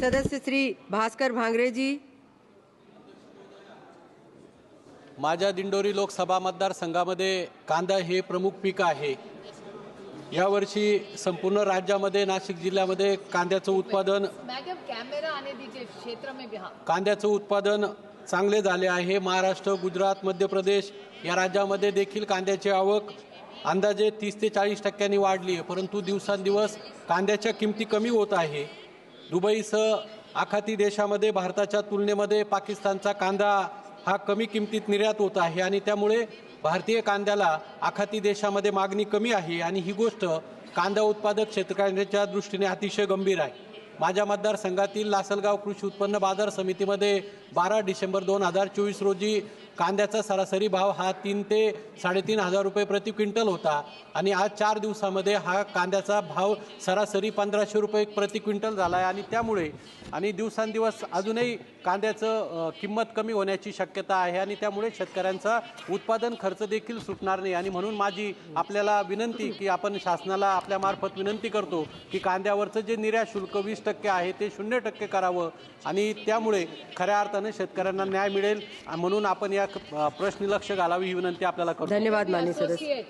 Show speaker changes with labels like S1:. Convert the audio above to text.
S1: सदस्य श्री भास्कर भांगरेजी
S2: माझ्या दिंडोरी लोकसभा मतदारसंघामध्ये कांदा हे प्रमुख पीक आहे. यावर्षी संपूर्ण राज्यामध्ये नाशिक जिल्ह्यामध्ये कांद्याचं उत्पादन
S3: हाँ
S2: कांद्याचं उत्पादन चांगले झाले आहे. महाराष्ट्र गुजरात मध्य प्रदेश या राज्यामध्ये देखील कांद्याची आवक अंदाजे तीस ते चाळीस टक्क्यांनी वाढली आहे. परंतु दिवसांदिवस कांद्याच्या किमती कमी होत आहे. दुबईसह आखाती देशामध्ये भारताच्या तुलनेमध्ये पाकिस्तानचा कांदा हा कमी किमतीत निर्यात होत आहे आणि त्यामुळे भारतीय कांद्याला आखाती देशामध्ये मागणी कमी आहे आणि ही गोष्ट कांदा उत्पादक शेतकऱ्यांच्या दृष्टीने अतिशय गंभीर आहे. माझ्या मतदारसंघातील लासलगाव कृषी उत्पन्न बाजार समितीमध्ये बारा डिसेंबर दोन हजार चोवीस रोजी कांद्याचा सरासरी भाव हा तीन ते साडेतीन हजार रुपये प्रति क्विंटल होता. आणि आज चार दिवसामध्ये हा कांद्याचा भाव सरासरी पंधराशे रुपये प्रति क्विंटल झाला आहे आणि त्यामुळे आणि दिवसांदिवस अजूनही कांद्याचं किंमत कमी होण्याची शक्यता आहे. आणि त्यामुळे शेतकऱ्यांचा उत्पादन खर्च देखील सुटणार नाही. आणि म्हणून माझी आपल्याला विनंती की आपण शासनाला आपल्यामार्फत विनंती करतो की कांद्यावरचं जे निर्यात शुल्क वीस टक्के आहे ते शून्य टक्के करावं आणि त्यामुळे खऱ्या अर्थानं शेतकऱ्यांना न्याय मिळेल. म्हणून आपण या प्रश्न प्रश्नी लक्ष घालावी ही विनंती आपल्याला करू
S1: धन्यवाद मान्य सदस्य.